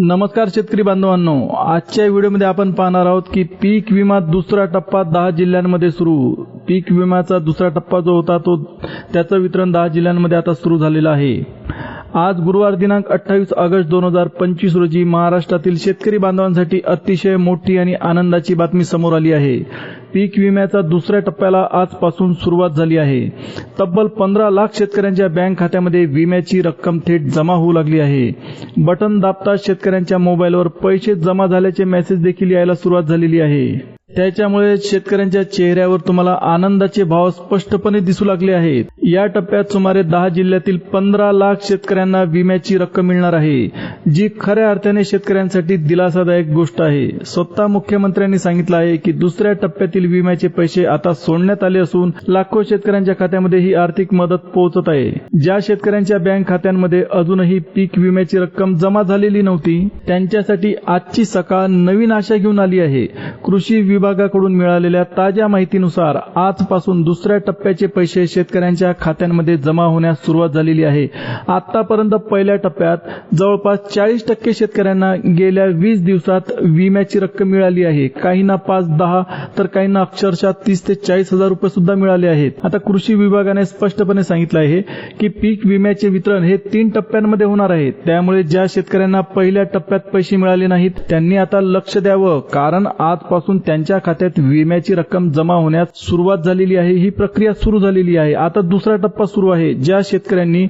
नमस्कार शेतकरी बांधवांनो आजच्या व्हिडिओमध्ये आपण पाहणार आहोत की पीक विमा दुसरा टप्पा दहा जिल्ह्यांमध्ये सुरू. पीक विम्याचा दुसरा टप्पा जो होता तो त्याचं वितरण दहा जिल्ह्यांमध्ये आता सुरू झालेलं आहे. आज गुरुवार दिनांक अठ्ठावीस ऑगस्ट दोन हजार पंचवीस रोजी महाराष्ट्रातील शेतकरी बांधवांसाठी अतिशय मोठी आणि आनंदाची बातमी समोर आली आहे. पीक विम्याचा दुसऱ्या टप्प्याला आजपासून सुरुवात झाली आहे. तब्बल पंधरा लाख शेतकऱ्यांच्या बँक खात्यामध्ये विम्याची रक्कम थेट जमा होऊ लागली आहे. बटन दाबता शेतकऱ्यांच्या मोबाईलवर पैसे जमा झाल्याचे मेसेज देखील यायला सुरुवात झालेली आहे. त्याच्यामुळे शेतकऱ्यांच्या चेहऱ्यावर तुम्हाला आनंदाचे भाव स्पष्टपणे दिसू लागले आहेत. या टप्प्यात सुमारे दहा जिल्ह्यातील पंधरा लाख शेतकऱ्यांना विम्याची रक्कम मिळणार आहे जी खऱ्या अर्थाने शेतकऱ्यांसाठी दिलासादायक गोष्ट आहे. स्वतः मुख्यमंत्र्यांनी सांगितलं आहे की दुसऱ्या टप्प्यातील विम्याचे पैसे आता सोडण्यात आले असून लाखो शेतकऱ्यांच्या खात्यामध्ये ही आर्थिक मदत पोहोचत आहे. ज्या शेतकऱ्यांच्या बँक खात्यांमध्ये अजूनही पीक विम्याची रक्कम जमा झालेली नव्हती त्यांच्यासाठी आजची सकाळ नवीन आशा घेऊन आली आहे. कृषी विभागाकडून मिळालेल्या ताज्या माहितीनुसार आजपासून दुसऱ्या टप्प्याचे पैसे शेतकऱ्यांच्या खात्यांमध्ये जमा होण्यास सुरुवात झालेली आहे. आतापर्यंत पहिल्या टप्प्यात जवळपास चाळीस टक्के शेतकऱ्यांना गेल्या वीस दिवसात विम्याची रक्कम मिळाली आहे. काहींना पाच दहा तर काहींना अक्षरशः तीस ते चाळीस हजार रुपये सुद्धा मिळाले आहेत. आता कृषी विभागाने स्पष्टपणे सांगितलं आहे की पीक विम्याचे वितरण हे तीन टप्प्यांमध्ये होणार आहे. त्यामुळे ज्या शेतकऱ्यांना पहिल्या टप्प्यात पैसे मिळाले नाहीत त्यांनी आता लक्ष द्यावं. कारण आजपासून त्यांच्या खात्यात विम्याची रक्कम जमा होण्यास सुरुवात झालेली आहे. ही प्रक्रिया सुरू झालेली आहे. आता दुसरा टप्पा सुरू आहे. ज्या शेतकऱ्यांनी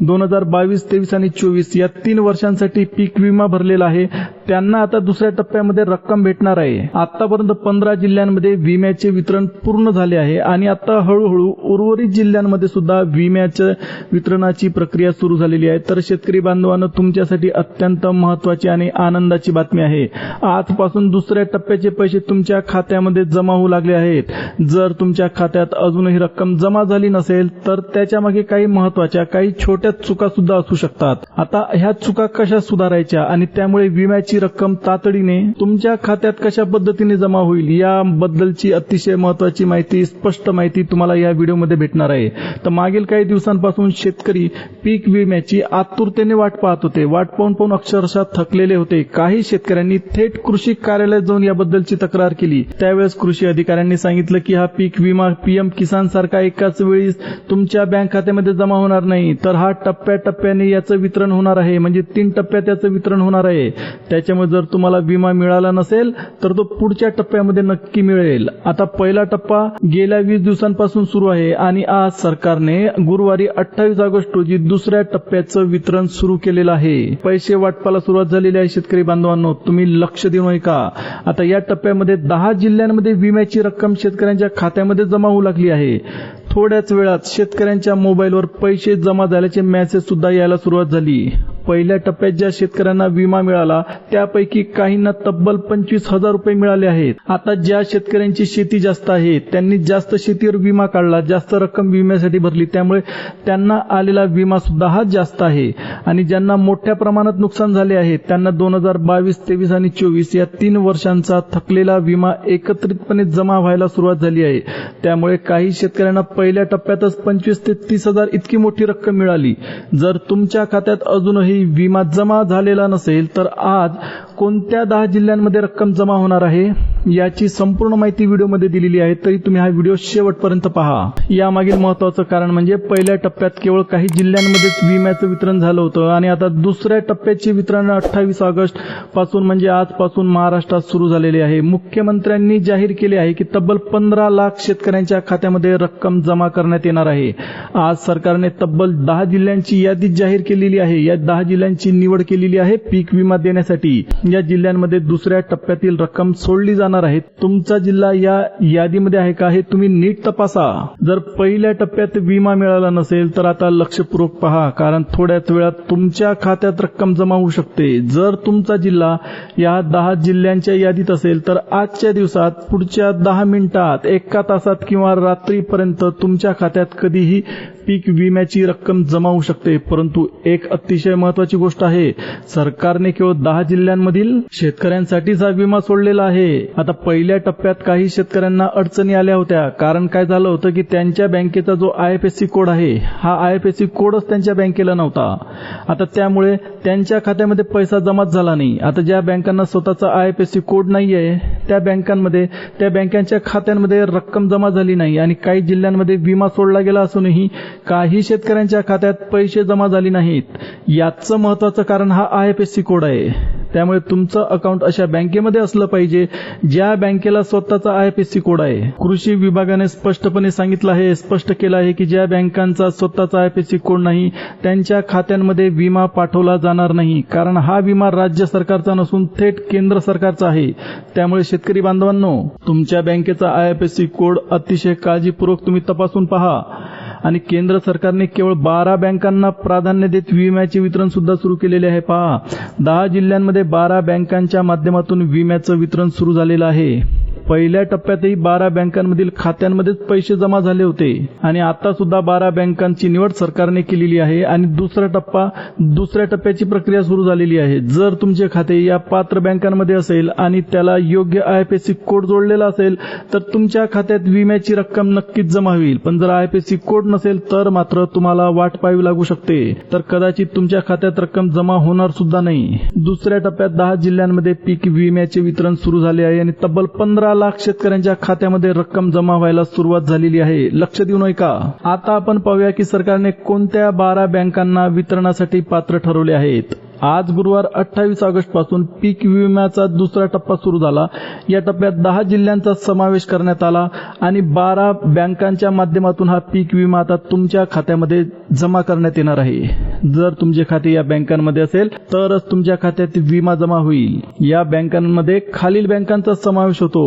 दोन हजार बावीस तेवीस आणि चोवीस या तीन वर्षांसाठी पीक विमा भरलेला आहे. त्यांना आता दुसऱ्या टप्प्यामध्ये रक्कम भेटणार आहे. आतापर्यंत पंधरा जिल्ह्यांमध्ये विम्याचे वितरण पूर्ण झाले आहे आणि आता हळूहळू उर्वरित जिल्ह्यांमध्ये सुद्धा विम्याच्या वितरणाची प्रक्रिया सुरू झालेली आहे. तर शेतकरी बांधवांना तुमच्यासाठी अत्यंत महत्वाची आणि आनंदाची बातमी आहे. आजपासून दुसऱ्या टप्प्याचे पैसे तुमच्या खात्यामध्ये जमा होऊ लागले आहेत. जर तुमच्या खात्यात अजूनही रक्कम जमा झाली नसेल तर त्याच्यामागे काही महत्त्वाच्या काही छोट्या चुका सुद्धा असू शकतात. आता ह्या चुका कशा सुधारायच्या आणि त्यामुळे विम्याची रक्कम तातडीने तुमच्या खात्यात कशा पद्धतीने जमा होईल याबद्दलची अतिशय महत्वाची माहिती स्पष्ट माहिती तुम्हाला या व्हिडिओमध्ये भेटणार आहे. तर मागील काही दिवसांपासून शेतकरी पीक विम्याची आतुरतेने वाट पाहत होते. वाट पाहून पाहून अक्षरशः थकलेले होते. काही शेतकऱ्यांनी थेट कृषी कार्यालयात जाऊन याबद्दलची तक्रार केली. त्यावेळेस कृषी अधिकाऱ्यांनी सांगितलं की हा पीक विमा पीएम किसान सारखा एकाच वेळी तुमच्या बँक खात्यामध्ये जमा होणार नाही. तर हा टप्प्याटप्प्याने याचं वितरण होणार आहे. म्हणजे तीन टप्प्यात याचं वितरण होणार आहे. त्याच्यामुळे जर तुम्हाला विमा मिळाला नसेल तर तो पुढच्या टप्प्यामध्ये नक्की मिळेल. आता पहिला टप्पा गेल्या वीस दिवसांपासून सुरू आहे आणि आज सरकारने गुरुवारी अठ्ठावीस ऑगस्ट रोजी दुसऱ्या टप्प्याचं वितरण सुरू केलेलं आहे. पैसे वाटपाला सुरुवात झालेली आहे शेतकरी बांधवांनो तुम्ही लक्ष देऊ नये का आता या टप्प्यामध्ये दहा जिल्ह्यांमध्ये विम्याची रक्कम शेतकऱ्यांच्या खात्यामध्ये जमा होऊ लागली आहे. थोड्याच वेळात शेतकऱ्यांच्या मोबाईलवर पैसे जमा झाल्याचे मेसेज सुद्धा यायला सुरुवात झाली. पहिल्या टप्प्यात ज्या शेतकऱ्यांना विमा मिळाला त्यापैकी काहींना तब्बल पंचवीस हजार रुपये मिळाले आहेत. आता ज्या शेतकऱ्यांची शेती जास्त आहे त्यांनी जास्त शेतीवर विमा काढला जास्त रक्कम विम्यासाठी भरली त्यामुळे त्यांना आलेला विमा सुद्धा हा जास्त आहे. आणि ज्यांना मोठ्या प्रमाणात नुकसान झाले आहे त्यांना दोन हजार बावीस तेवीस आणि चोवीस या तीन वर्षांचा थकलेला विमा एकत्रितपणे जमा व्हायला सुरुवात झाली आहे. त्यामुळे काही शेतकऱ्यांना पहिल्या टप्प्यातच पंचवीस ते तीस हजार इतकी मोठी रक्कम मिळाली. जर तुमच्या खात्यात अजूनही विमा जमा झालेला नसेल तर आज कोणत्या दहा जिल्ह्यांमध्ये रक्कम जमा होणार आहे? याची संपूर्ण माहिती व्हिडिओमध्ये दिलेली आहे तरी तुम्ही हा व्हिडिओ शेवटपर्यंत पहा. यामागील महत्वाचं कारण म्हणजे पहिल्या टप्प्यात केवळ काही जिल्ह्यांमध्येच विम्याचं वितरण झालं होतं आणि आता दुसऱ्या टप्प्याचे वितरण अठ्ठावीस ऑगस्टपासून म्हणजे आजपासून महाराष्ट्रात सुरू झालेले आहे. मुख्यमंत्र्यांनी जाहीर केले आहे की तब्बल पंधरा लाख शेतकऱ्यांच्या खात्यामध्ये रक्कम जमा करण्यात येणार आहे. आज सरकारने तब्बल दहा जिल्ह्यांची यादी जाहीर केलेली आहे. या दहा जिल्ह्यांची निवड केलेली आहे पीक विमा देण्यासाठी. या जिल्ह्यांमध्ये दुसऱ्या टप्प्यातील रक्कम सोडली जाणार आहे तुमचा जिल्हा या यादीमध्ये आहे का हे तुम्ही नीट तपासा. जर पहिल्या टप्प्यात विमा मिळाला नसेल तर आता लक्षपूर्वक पहा कारण थोड्याच वेळात तुमच्या खात्यात रक्कम जमा होऊ शकते. जर तुमचा जिल्हा या दहा जिल्ह्यांच्या यादीत असेल तर आजच्या दिवसात पुढच्या दहा मिनिटात एका तासात किंवा रात्रीपर्यंत तुमच्या खात्यात कधीही पीक विम्याची रक्कम जमा होऊ शकते परंतु एक अतिशय महत्वाची गोष्ट आहे सरकारने केवळ दहा जिल्ह्यांमधील शेतकऱ्यांसाठीच हा विमा सोडलेला आहे. आता पहिल्या टप्प्यात काही शेतकऱ्यांना अडचणी आल्या होत्या. कारण काय झालं होतं की त्यांच्या बँकेचा जो आयएफएससी कोड आहे हा आयएफएससी कोडच त्यांच्या बँकेला नव्हता. आता त्यामुळे त्यांच्या खात्यामध्ये पैसा जमाच झाला नाही. आता ज्या बँकांना स्वतःचा आयएफएससी कोड नाहीये त्या बँकांमध्ये त्या बँकांच्या खात्यांमध्ये रक्कम जमा झाली नाही आणि काही जिल्ह्यांमध्ये विमा सोडला गेला असूनही काही शेतकऱ्यांच्या खात्यात पैसे जमा झाले नाहीत. याचं महत्वाचं कारण हा आयएफएससी कोड आहे. त्यामुळे तुमचं अकाउंट अशा बँकेमध्ये असलं पाहिजे ज्या बँकेला स्वतःचा आय एफएससी कोड आहे. कृषी विभागाने स्पष्टपणे सांगितलं आहे स्पष्ट केलं आहे की ज्या बँकांचा स्वतःचा आय एफएससी कोड नाही त्यांच्या खात्यांमध्ये विमा पाठवला जाणार नाही. कारण हा विमा राज्य सरकारचा नसून थेट केंद्र सरकारचा आहे. त्यामुळे शेतकरी बांधवांनो तुमच्या बँकेचा आय एफएससी कोड अतिशय काळजीपूर्वक तुम्ही तपासून पहा. आणि केंद्र सरकारने केवळ बारा बँकांना प्राधान्य देत विम्याचे वितरण सुद्धा सुरू केलेले आहे. पहा दहा जिल्ह्यांमध्ये बारा बँकांच्या माध्यमातून विम्याचं वितरण सुरू झालेलं आहे. पहिल्या टप्प्यातही बारा बँकांमधील खात्यांमध्येच पैसे जमा झाले होते आणि आता सुद्धा बारा बँकांची निवड सरकारने केलेली आहे आणि दुसरा टप्पा दुसऱ्या टप्प्याची प्रक्रिया सुरू झालेली आहे. जर तुमचे खाते या पात्र बँकांमध्ये असेल आणि त्याला योग्य आयएफएससी कोड जोडलेला असेल तर तुमच्या खात्यात विम्याची रक्कम नक्कीच जमा होईल. पण जर आयएफएससी कोड नसेल तर मात्र तुम्हाला वाट पाहावी लागू शकते. तर कदाचित तुमच्या खात्यात रक्कम जमा होणार सुद्धा नाही. दुसऱ्या टप्प्यात दहा जिल्ह्यांमध्ये पीक विम्याचे वितरण सुरू झाले आहे आणि तब्बल पंधरा लाख शेतकऱ्यांच्या खात्यामध्ये रक्कम जमा व्हायला सुरुवात झालेली आहे. लक्ष देऊ नये का आता आपण पाहूया की सरकारने कोणत्या बारा बँकांना वितरणासाठी पात्र ठरवले आहेत. आज गुरुवार अठ्ठावीस ऑगस्टपासून पीक विम्याचा दुसरा टप्पा सुरू झाला. या टप्प्यात दहा जिल्ह्यांचा समावेश करण्यात आला आणि बारा बँकांच्या माध्यमातून हा पीक विमा आता तुमच्या खात्यामध्ये जमा करण्यात येणार आहे. जर तुमचे खाते या बँकांमध्ये असेल तरच तुमच्या खात्यात विमा जमा होईल. या बँकांमध्ये खालील बँकांचा समावेश होतो.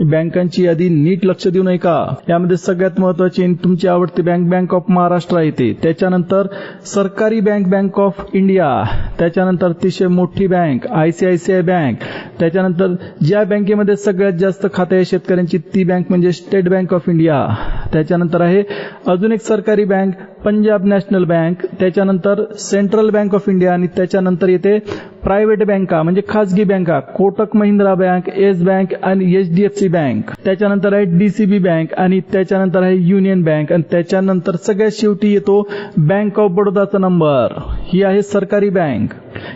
बँकांची यादी नीट लक्ष देऊ नये का? यामध्ये सगळ्यात महत्वाची तुमची आवडती बँक बँक ऑफ महाराष्ट्र येते त्याच्यानंतर सरकारी बँक बँक ऑफ इंडिया. त्याच्यानंतर अतिशय मोठी बँक आयसीआयसीआय बँक. त्याच्यानंतर ज्या बँकेमध्ये सगळ्यात जास्त खाते आहे शेतकऱ्यांची ती बँक म्हणजे स्टेट बँक ऑफ इंडिया. त्याच्यानंतर आहे अजून एक सरकारी बँक पंजाब नॅशनल बँक त्याच्यानंतर सेंट्रल बँक ऑफ इंडिया आणि त्याच्यानंतर येते प्रायव्हेट बँका म्हणजे खासगी बँका Kotak Mahindra bank yes bank आणि एचडीएफसी बँक. त्याच्यानंतर आहे डीसीबी बँक आणि त्याच्यानंतर आहे युनियन बँक आणि त्याच्यानंतर सगळ्यात शेवटी येतो बँक ऑफ बडोदाचा नंबर. ही आहे सरकारी बँक.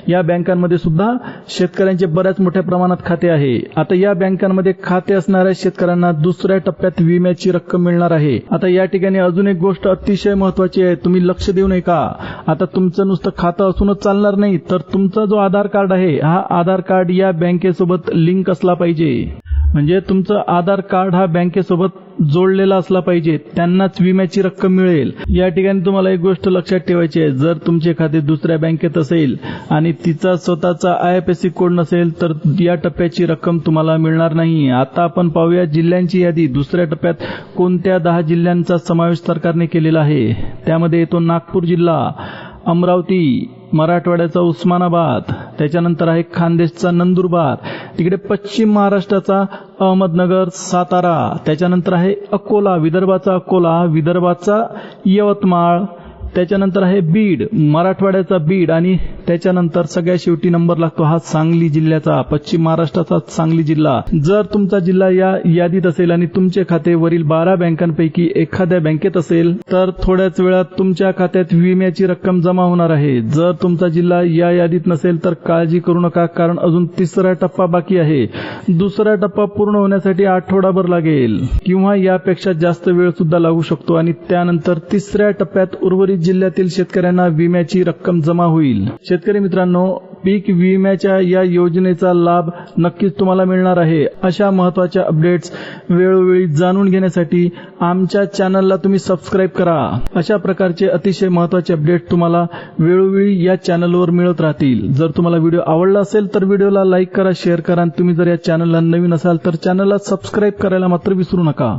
या बँकांमध्ये सुद्धा शेतकऱ्यांचे बऱ्याच मोठ्या प्रमाणात खाते आहे. आता या बँकांमध्ये खाते असणाऱ्या शेतकऱ्यांना दुसऱ्या टप्प्यात विम्याची रक्कम मिळणार आहे. आता या ठिकाणी अजून एक गोष्ट अतिशय महत्वाची आहे. तुम्ही लक्ष देऊ नये का आता तुमचं नुसतं खातं असूनच चालणार नाही तर तुमचा जो आधार कार्ड आहे हा आधार कार्ड या बँकेसोबत लिंक असला पाहिजे. म्हणजे तुमचं आधार कार्ड हा बँकेसोबत जोडलेला असला पाहिजे त्यांनाच विम्याची रक्कम मिळेल. या ठिकाणी तुम्हाला एक गोष्ट लक्षात ठेवायची आहे. जर तुमचे खाते दुसऱ्या बँकेत असेल आणि तिचा स्वतःचा आयएफएससी कोड नसेल तर या टप्प्याची रक्कम तुम्हाला मिळणार नाही. आता आपण पाहूया जिल्ह्यांची यादी. दुसऱ्या टप्प्यात कोणत्या दहा जिल्ह्यांचा समावेश सरकारने केलेला आहे? त्यामध्ये येतो नागपूर जिल्हा अमरावती मराठवाड्याचा उस्मानाबाद त्याच्यानंतर आहे खानदेशचा नंदुरबार तिकडे पश्चिम महाराष्ट्राचा अहमदनगर सातारा त्याच्यानंतर आहे अकोला विदर्भाचा अकोला विदर्भाचा यवतमाळ त्याच्यानंतर आहे बीड. मराठवाड्याचा बीड आणि त्याच्यानंतर सगळ्या शेवटी नंबर लागतो हा सांगली जिल्ह्याचा पश्चिम महाराष्ट्राचा सांगली जिल्हा. जर तुमचा जिल्हा या यादीत असेल आणि तुमचे खाते वरील बारा बँकांपैकी एखाद्या बँकेत असेल तर थोड्याच वेळात तुमच्या खात्यात विम्याची रक्कम जमा होणार आहे. जर तुमचा जिल्हा या यादीत नसेल तर काळजी करू नका कारण अजून तिसरा टप्पा बाकी आहे. दुसरा टप्पा पूर्ण होण्यासाठी आठवडाभर लागेल. किंवा यापेक्षा जास्त वेळ सुद्धा लागू शकतो आणि त्यानंतर तिसऱ्या टप्प्यात उर्वरित जिल्ह्यातील शेतकऱ्यांना विम्याची रक्कम जमा होईल. शेतकरी मित्रांनो पीक विम्याच्या या योजनेचा लाभ नक्कीच तुम्हाला मिळणार आहे. अशा महत्त्वाच्या अपडेट्स वेळोवेळी जाणून घेण्यासाठी आमच्या चॅनलला तुम्ही सबस्क्राईब करा. अशा प्रकारचे अतिशय महत्त्वाचे अपडेट तुम्हाला वेळोवेळी या चॅनलवर मिळत राहतील. जर तुम्हाला व्हिडिओ आवडला असेल तर व्हिडिओला लाईक करा शेअर करा आणि तुम्ही जर या चॅनलला नवीन असाल तर चॅनलला सबस्क्राईब करायला मात्र विसरू नका.